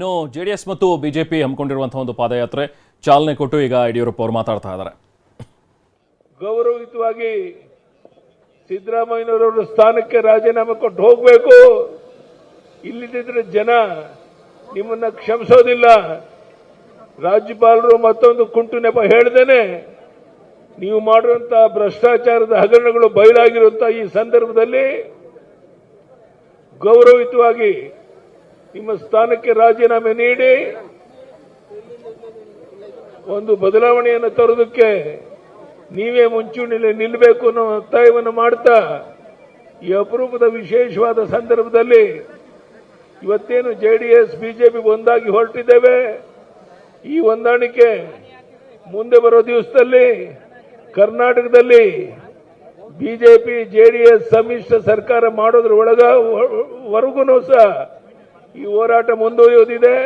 ಇನ್ನು J D S ಮತ್ತು BJP ಹಮ್ಮಿಕೊಂಡಿರುವಂತಹ ಒಂದು ಪಾದಯಾತ್ರೆ ಚಾಲನೆ ಕೊಟ್ಟು ಈಗ ಯಡಿಯೂರಪ್ಪ ಅವರು ಮಾತಾಡ್ತಾ ಇದ್ದಾರೆ. ಗೌರವಯುತವಾಗಿ ಸಿದ್ದರಾಮಯ್ಯನವರವರ ಸ್ಥಾನಕ್ಕೆ ರಾಜೀನಾಮೆ ಕೊಟ್ಟು ಹೋಗಬೇಕು. ಇಲ್ಲಿದ್ದರೆ ಜನ ನಿಮ್ಮನ್ನ ಕ್ಷಮಿಸೋದಿಲ್ಲ. ರಾಜ್ಯಪಾಲರು ಮತ್ತೊಂದು ಕುಂಟು ನೆಪ ಹೇಳ್ದೇನೆ, ನೀವು ಮಾಡುವಂತಹ ಭ್ರಷ್ಟಾಚಾರದ ಹಗರಣಗಳು ಬಯಲಾಗಿರುವಂತಹ ಈ ಸಂದರ್ಭದಲ್ಲಿ ಗೌರವಯುತವಾಗಿ ನಿಮ್ಮ ಸ್ಥಾನಕ್ಕೆ ರಾಜೀನಾಮೆ ನೀಡಿ ಒಂದು ಬದಲಾವಣೆಯನ್ನು ತರೋದಕ್ಕೆ ನೀವೇ ಮುಂಚೂಣಿಯಲ್ಲಿ ನಿಲ್ಲಬೇಕು ಅನ್ನೋ ಒತ್ತಾಯವನ್ನು ಮಾಡ್ತಾ ಈ ಅಪರೂಪದ ವಿಶೇಷವಾದ ಸಂದರ್ಭದಲ್ಲಿ ಇವತ್ತೇನು ಜೆ ಡಿ ಎಸ್ ಬಿಜೆಪಿ ಒಂದಾಗಿ ಹೊರಟಿದ್ದೇವೆ, ಈ ಹೊಂದಾಣಿಕೆ ಮುಂದೆ ಬರೋ ದಿವಸದಲ್ಲಿ ಕರ್ನಾಟಕದಲ್ಲಿ ಬಿಜೆಪಿ, ಜೆಡಿಎಸ್ ಸಮ್ಮಿಶ್ರ ಸರ್ಕಾರ ಮಾಡೋದ್ರ ಒಳಗ ವರೆಗೂ ಸಹ ಈ ಹೋರಾಟ ಮುಂದುವರಿಯೋದಿದೆ.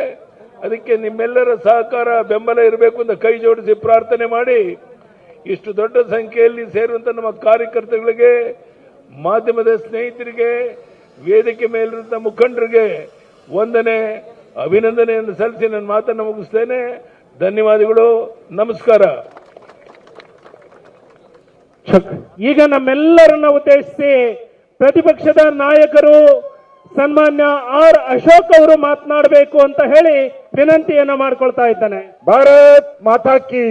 ಅದಕ್ಕೆ ನಿಮ್ಮೆಲ್ಲರ ಸಹಕಾರ, ಬೆಂಬಲ ಇರಬೇಕು ಅಂತ ಕೈ ಜೋಡಿಸಿ ಪ್ರಾರ್ಥನೆ ಮಾಡಿ. ಇಷ್ಟು ದೊಡ್ಡ ಸಂಖ್ಯೆಯಲ್ಲಿ ಸೇರುವಂತ ನಮ್ಮ ಕಾರ್ಯಕರ್ತಗಳಿಗೆ ಮಾಧ್ಯಮದ ಸ್ನೇಹಿತರಿಗೆ, ವೇದಿಕೆ ಮೇಲಿರುವಂಥ ಮುಖಂಡರಿಗೆ ವಂದನೆ, ಅಭಿನಂದನೆಯನ್ನು ಸಲ್ಲಿಸಿ ನನ್ನ ಮಾತನ್ನು ಮುಗಿಸ್ತೇನೆ. ಧನ್ಯವಾದಗಳು. ನಮಸ್ಕಾರ. ಈಗ ನಮ್ಮೆಲ್ಲರನ್ನ ಉದ್ದೇಶಿಸಿ ಪ್ರತಿಪಕ್ಷದ ನಾಯಕರು ಸನ್ಮಾನ್ಯ ಆರ್ ಅಶೋಕ್ ಅವರು ಮಾತನಾಡಬೇಕು ಅಂತ ಹೇಳಿ ವಿನಂತಿಯನ್ನ ಮಾಡ್ಕೊಳ್ತಾ ಇದ್ದಾನೆ. ಭಾರತ್ ಮಾತಾ ಕೀ.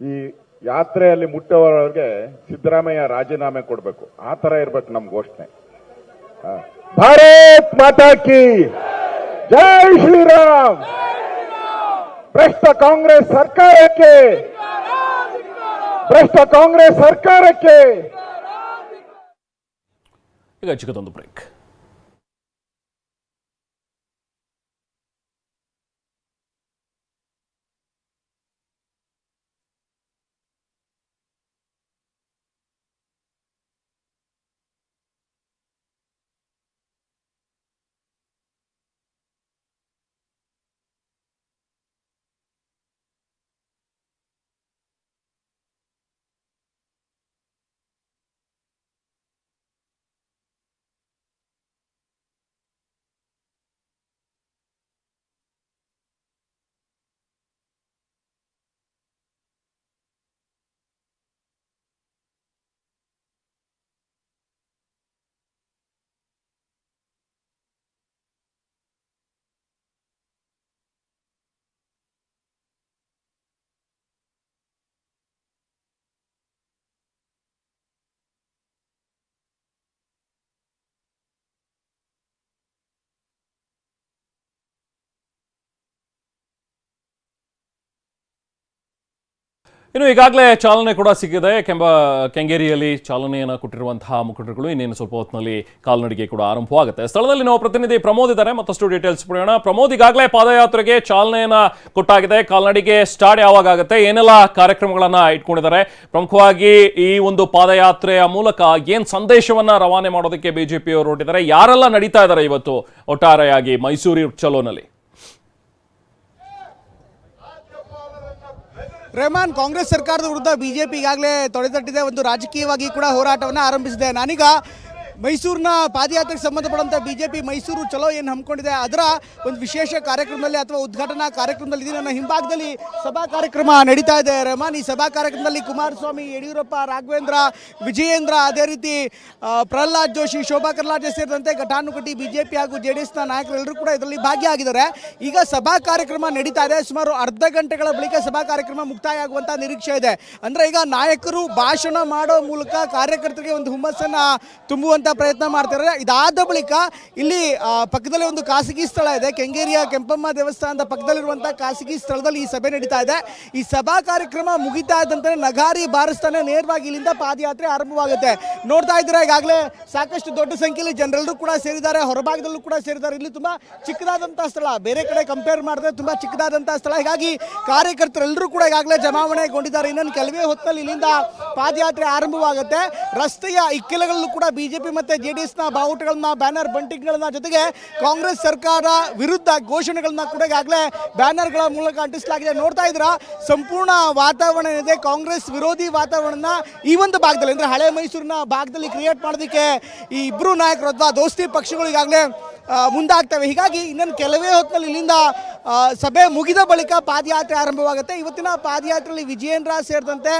ಈ ಯಾತ್ರೆಯಲ್ಲಿ ಮುಟ್ಟವರವರಿಗೆ ಸಿದ್ದರಾಮಯ್ಯ ರಾಜೀನಾಮೆ ಕೊಡಬೇಕು. ಆ ತರ ಇರ್ಬೇಕು ನಮ್ ಘೋಷಣೆ. ಭಾರತ್ ಮಾತಾ ಕೀ. ಜೈ ಶ್ರೀರಾಮ್. ಭ್ರಷ್ಟ ಕಾಂಗ್ರೆಸ್ ಸರ್ಕಾರಕ್ಕೆ. ಭ್ರಷ್ಟ ಕಾಂಗ್ರೆಸ್ ಸರ್ಕಾರಕ್ಕೆ. ಈಗ ಚಿಕ್ಕದೊಂದು ಬ್ರೇಕ್ ಇನ್ನು ಈಗಾಗಲೇ ಚಾಲನೆ ಕೂಡ ಸಿಕ್ಕಿದೆ. ಕೆಂಬ, ಕೆಂಗೇರಿಯಲ್ಲಿ ಚಾಲನೆಯನ್ನು ಕೊಟ್ಟಿರುವಂತಹ ಮುಖಂಡರುಗಳು ಇನ್ನೇನು ಸ್ವಲ್ಪ ಹೊತ್ತಿನಲ್ಲಿ ಕಾಲ್ನಡಿಗೆ ಕೂಡ ಆರಂಭವಾಗುತ್ತೆ. ಸ್ಥಳದಲ್ಲಿ ನಾವು ಪ್ರತಿನಿಧಿ ಪ್ರಮೋದ್ ಇದ್ದಾರೆ. ಮತ್ತಷ್ಟು ಡೀಟೇಲ್ಸ್ ಪಡೆಯೋಣ. ಪ್ರಮೋದ್, ಈಗಾಗಲೇ ಪಾದಯಾತ್ರೆಗೆ ಚಾಲನೆಯನ್ನ ಕೊಟ್ಟಾಗಿದೆ. ಕಾಲ್ನಡಿಗೆ ಸ್ಟಾರ್ಟ್ ಯಾವಾಗ ಆಗುತ್ತೆ ಏನೆಲ್ಲ ಕಾರ್ಯಕ್ರಮಗಳನ್ನು ಇಟ್ಕೊಂಡಿದ್ದಾರೆ? ಪ್ರಮುಖವಾಗಿ ಈ ಒಂದು ಪಾದಯಾತ್ರೆಯ ಮೂಲಕ ಏನು ಸಂದೇಶವನ್ನ ರವಾನೆ ಮಾಡೋದಕ್ಕೆ ಬಿಜೆಪಿಯವರು ಹೊರಟಿದ್ದಾರೆ? ಯಾರೆಲ್ಲ ನಡೀತಾ ಇದ್ದಾರೆ ಇವತ್ತು? ಒಟ್ಟಾರೆಯಾಗಿ ಮೈಸೂರು ಚಲೋನಲ್ಲಿ. ರೆಹಮಾನ್ ಕಾಂಗ್ರೆಸ್ ಸರ್ಕಾರದ ವಿರುದ್ಧ ಬಿಜೆಪಿ ಈಗಾಗಲೇ ತೊಡೆದಟ್ಟಿದೆ ಒಂದು ರಾಜಕೀಯವಾಗಿ ಕೂಡ ಹೋರಾಟವನ್ನು ಆರಂಭಿಸಿದೆ. ನಾನೀಗ ಮೈಸೂರಿನ ಪಾದಯಾತ್ರೆಗೆ ಸಂಬಂಧಪಟ್ಟಂಥ ಬಿಜೆಪಿ, ಮೈಸೂರು ಚಲೋ ಏನು ಹಮ್ಮಿಕೊಂಡಿದೆ, ಅದರ ಒಂದು ವಿಶೇಷ ಕಾರ್ಯಕ್ರಮದಲ್ಲಿ ಅಥವಾ ಉದ್ಘಾಟನಾ ಕಾರ್ಯಕ್ರಮದಲ್ಲಿ ಇದು ನನ್ನ ಹಿಂಭಾಗದಲ್ಲಿ ಸಭಾ ಕಾರ್ಯಕ್ರಮ ನಡೀತಾ ಇದೆ. ರೆಹಮಾನ್ ಈ ಸಭಾ ಕಾರ್ಯಕ್ರಮದಲ್ಲಿ ಕುಮಾರಸ್ವಾಮಿ, ಯಡಿಯೂರಪ್ಪ, ರಾಘವೇಂದ್ರ, ವಿಜಯೇಂದ್ರ ಅದೇ ರೀತಿ ಪ್ರಹ್ಲಾದ್ ಜೋಶಿ, ಶೋಭಾ ಕರ್ಲಾಜೆ ಸೇರಿದಂತೆ ಘಟಾನುಘಟಿ ಬಿಜೆಪಿ ಹಾಗೂ ಜೆ ಡಿ ಎಸ್ನ ನಾಯಕರೆಲ್ಲರೂ ಕೂಡ ಇದರಲ್ಲಿ ಭಾಗಿಯಾಗಿದ್ದಾರೆ. ಈಗ ಸಭಾ ಕಾರ್ಯಕ್ರಮ ನಡೀತಾ ಇದೆ. ಸುಮಾರು ಅರ್ಧ ಗಂಟೆಗಳ ಬಳಿಕ ಸಭಾ ಕಾರ್ಯಕ್ರಮ ಮುಕ್ತಾಯ ಆಗುವಂತ ನಿರೀಕ್ಷೆ ಇದೆ. ಅಂದ್ರೆ ಈಗ ನಾಯಕರು ಭಾಷಣ ಮಾಡೋ ಮೂಲಕ ಕಾರ್ಯಕರ್ತರಿಗೆ ಒಂದು ಹುಮ್ಮಸ್ಸನ್ನ ತುಂಬುವಂತ ಪ್ರಯತ್ನ ಮಾಡ್ತಾರೆ ಇದಾದ ಬಳಿಕ ಇಲ್ಲಿ ಪಕ್ಕದಲ್ಲಿ ಒಂದು ಖಾಸಗಿ ಸ್ಥಳ ಇದೆ. ಕೆಂಗೇರಿಯ ಕೆಂಪಮ್ಮ ದೇವಸ್ಥಾನದ ಪಕ್ಕದಲ್ಲಿರುವಂತಹ ಖಾಸಗಿ ಸ್ಥಳದಲ್ಲಿ ಈ ಸಭೆ ನಡೀತಾ ಇದೆ. ಈ ಸಭಾ ಕಾರ್ಯಕ್ರಮ ಮುಗಿತಾ ಇದ್ದಂತೆ ನಗಾರಿ ಬಾರಿಸ್ತಾನೆ ನೇರವಾಗಿ ಇಲ್ಲಿಂದ ಪಾದಯಾತ್ರೆ ಆರಂಭವಾಗುತ್ತೆ. ನೋಡ್ತಾ ಇದ್ರೆ ಈಗಾಗಲೇ ಸಾಕಷ್ಟು ದೊಡ್ಡ ಸಂಖ್ಯೆಯಲ್ಲಿ ಜನರೆಲ್ಲರೂ ಕೂಡ ಸೇರಿದ್ದಾರೆ. ಹೊರಭಾಗದಲ್ಲೂ ಕೂಡ ಸೇರಿದ್ದಾರೆ. ಇಲ್ಲಿ ತುಂಬಾ ಚಿಕ್ಕದಾದಂತಹ ಸ್ಥಳ. ಬೇರೆ ಕಡೆ ಕಂಪೇರ್ ಮಾಡಿದ್ರೆ ತುಂಬಾ ಚಿಕ್ಕದಾದಂತಹ ಸ್ಥಳ. ಹೀಗಾಗಿ ಕಾರ್ಯಕರ್ತರೆಲ್ಲರೂ ಕೂಡ ಈಗಾಗಲೇ ಜಮಾವಣೆಗೊಂಡಿದ್ದಾರೆ. ಇನ್ನೊಂದು ಕೆಲವೇ ಹೊತ್ತಲ್ಲಿ ಇಲ್ಲಿಂದ ಪಾದಯಾತ್ರೆ ಆರಂಭವಾಗುತ್ತೆ. ರಸ್ತೆಯ ಇಕ್ಕೆಲಗಳಲ್ಲೂ ಕೂಡ ಬಿಜೆಪಿ ಮತ್ತೆ ಜೆ ಡಿ ಎಸ್ನ ಬಾವುಟಗಳನ್ನ, ಬ್ಯಾನರ್ ಬಂಟಿಂಗ್ಗಳನ್ನ ಜೊತೆಗೆ ಕಾಂಗ್ರೆಸ್ ಸರ್ಕಾರ ವಿರುದ್ಧ ಘೋಷಣೆಗಳನ್ನ ಕೂಡ ಈಗಾಗಲೇ ಬ್ಯಾನರ್ಗಳ ಮೂಲಕ ಅಂಟಿಸಲಾಗಿದೆ. ನೋಡ್ತಾ ಇದ್ರ ಸಂಪೂರ್ಣ ವಾತಾವರಣ ಏನಿದೆ ಕಾಂಗ್ರೆಸ್ ವಿರೋಧಿ ವಾತಾವರಣನ ಈ ಒಂದು ಭಾಗದಲ್ಲಿ, ಅಂದ್ರೆ ಹಳೆ ಮೈಸೂರಿನ ಭಾಗದಲ್ಲಿ ಕ್ರಿಯೇಟ್ ಮಾಡೋದಕ್ಕೆ ಈ ಇಬ್ರು ನಾಯಕರು ಅಥವಾ ದೋಸ್ತಿ ಪಕ್ಷಗಳು ಈಗಾಗಲೇ ಮುಂದಾಗ್ತವೆ. ಹೀಗಾಗಿ ಇನ್ನೊಂದು ಕೆಲವೇ ಹೊತ್ತಿನಲ್ಲಿ ಇಲ್ಲಿಂದ ಸಭೆ ಮುಗಿದ ಬಳಿಕ ಪಾದಯಾತ್ರೆ ಆರಂಭವಾಗುತ್ತೆ. ಇವತ್ತಿನ ಪಾದಯಾತ್ರೆಯಲ್ಲಿ ವಿಜಯೇಂದ್ರ ಸೇರಿದಂತೆ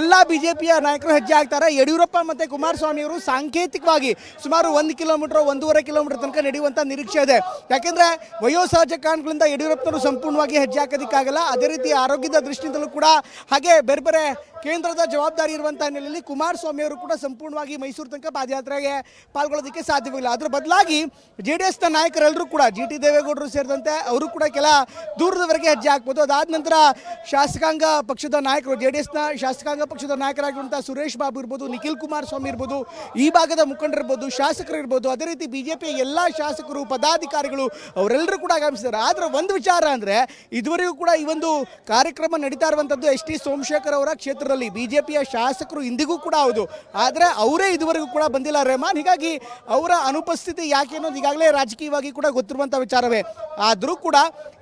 ಎಲ್ಲ ಬಿಜೆಪಿಯ ನಾಯಕರು ಹೆಜ್ಜೆ ಹಾಕ್ತಾರೆ. ಯಡಿಯೂರಪ್ಪ ಮತ್ತು ಕುಮಾರಸ್ವಾಮಿ ಅವರು ಸಾಂಕೇತಿಕವಾಗಿ ಸುಮಾರು ಒಂದು ಕಿಲೋಮೀಟರ್, ಒಂದೂವರೆ ಕಿಲೋಮೀಟರ್ ತನಕ ನಡೆಯುವಂಥ ನಿರೀಕ್ಷೆ ಇದೆ. ಯಾಕೆಂದರೆ ವಯೋಸಹಜ ಕಾರಣಗಳಿಂದ ಯಡಿಯೂರಪ್ಪನವರು ಸಂಪೂರ್ಣವಾಗಿ ಹೆಜ್ಜೆ ಹಾಕೋದಕ್ಕಾಗಲ್ಲ. ಅದೇ ರೀತಿ ಆರೋಗ್ಯದ ದೃಷ್ಟಿಯಿಂದಲೂ ಕೂಡ ಹಾಗೆ ಬೇರೆ ಬೇರೆ ಕೇಂದ್ರದ ಜವಾಬ್ದಾರಿ ಇರುವಂಥ ಹಿನ್ನೆಲೆಯಲ್ಲಿ ಕುಮಾರಸ್ವಾಮಿ ಅವರು ಕೂಡ ಸಂಪೂರ್ಣವಾಗಿ ಮೈಸೂರು ತನಕ ಪಾದಯಾತ್ರೆಗೆ ಪಾಲ್ಗೊಳ್ಳೋದಕ್ಕೆ ಸಾಧ್ಯವಿಲ್ಲ. ಅದರ ಬದಲಾಗಿ ಜೆ ಡಿ ಎಸ್ನ ನಾಯಕರೆಲ್ಲರೂ ಕೂಡ, ಜಿ ಟಿ ದೇವೇಗೌಡರು ಸೇರಿದಂತೆ ಅವರು ಕೂಡ ದೂರದವರೆಗೆ ಹೆಜ್ಜೆ ಹಾಕ್ಬೋದು. ಅದಾದ ನಂತರ ಶಾಸಕಾಂಗ ಪಕ್ಷದ ನಾಯಕರು ಜೆ ಡಿ ಎಸ್ನ ಶಾಸಕಾಂಗ ಪಕ್ಷದ ನಾಯಕರಾಗಿರುವಂಥ ಸುರೇಶ್ ಬಾಬು ಇರ್ಬೋದು, ನಿಖಿಲ್ ಕುಮಾರಸ್ವಾಮಿ ಇರ್ಬೋದು, ಈ ಭಾಗದ ಮುಖಂಡರಿರ್ಬೋದು ಶಾಸಕರು ಇರ್ಬೋದು, ಅದೇ ರೀತಿ ಬಿಜೆಪಿಯ ಎಲ್ಲ ಶಾಸಕರು, ಪದಾಧಿಕಾರಿಗಳು ಅವರೆಲ್ಲರೂ ಕೂಡ ಆಗಮಿಸಿದ್ದಾರೆ. ಆದರೆ ಒಂದು ವಿಚಾರ ಅಂದರೆ ಇದುವರೆಗೂ ಕೂಡ ಈ ಒಂದು ಕಾರ್ಯಕ್ರಮ ನಡೀತಾ ಇರುವಂಥದ್ದು ಎಸ್ ಟಿ ಸೋಮಶೇಖರ್ ಅವರ ಕ್ಷೇತ್ರದಲ್ಲಿ. ಬಿ ಜೆ ಪಿಯ ಶಾಸಕರು ಇಂದಿಗೂ ಕೂಡ ಹೌದು. ಆದರೆ ಅವರೇ ಇದುವರೆಗೂ ಕೂಡ ಬಂದಿಲ್ಲ. ರೆಹಮಾನ್, ಹೀಗಾಗಿ ಅವರ ಅನುಪಸ್ಥಿತಿ ಯಾಕೆ ಅನ್ನೋದು ಈಗಾಗಲೇ ರಾಜಕೀಯವಾಗಿ ಕೂಡ ಗೊತ್ತಿರುವಂಥ ವಿಚಾರವೇ. ಆದರೂ ಕೂಡ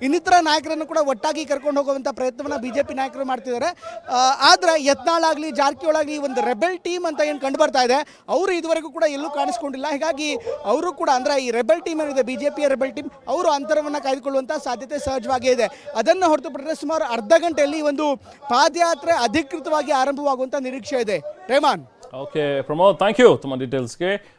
ಇನ್ನಿತರ ನಾಯಕರನ್ನು ಕೂಡ ಒಟ್ಟಾಗಿ ಕರ್ಕೊಂಡು ಹೋಗುವಂಥ ಪ್ರಯತ್ನವನ್ನು ಬಿಜೆಪಿ ನಾಯಕರು ಮಾಡ್ತಿದ್ದಾರೆ. ಆದರೆ ಆದ್ರೆ ಯತ್ನಾಳ್ ಆಗಲಿ ಜಾರಕಿಹೊಳಿ ಆಗಲಿ ಒಂದು ರೆಬೆಲ್ ಟೀಮ್ ಅಂತ ಏನು ಕಂಡು ಬರ್ತಾ ಇದೆ, ಅವರು ಇದುವರೆಗೂ ಕೂಡ ಎಲ್ಲೂ ಕಾಣಿಸ್ಕೊಂಡಿಲ್ಲ. ಹೀಗಾಗಿ ಅವರು ಕೂಡ ಅಂದ್ರೆ ಈ ರೆಬೆಲ್ ಟೀಮ್ ಏನಿದೆ ಬಿಜೆಪಿ ರೆಬೆಲ್ ಟೀಮ್, ಅವರು ಅಂತರವನ್ನು ಕಾಯ್ದುಕೊಳ್ಳುವಂಥ ಸಾಧ್ಯತೆ ಸಹಜವಾಗೇ ಇದೆ. ಅದನ್ನು ಹೊರತುಪಟ್ಟರೆ ಸುಮಾರು ಅರ್ಧ ಗಂಟೆಯಲ್ಲಿ ಒಂದು ಪಾದಯಾತ್ರೆ ಅಧಿಕೃತವಾಗಿ ಆರಂಭವಾಗುವಂಥ ನಿರೀಕ್ಷೆ ಇದೆ. Rehman. Okay Pramod thank you ತುಂಬ ಡೀಟೇಲ್ಸ್ಗೆ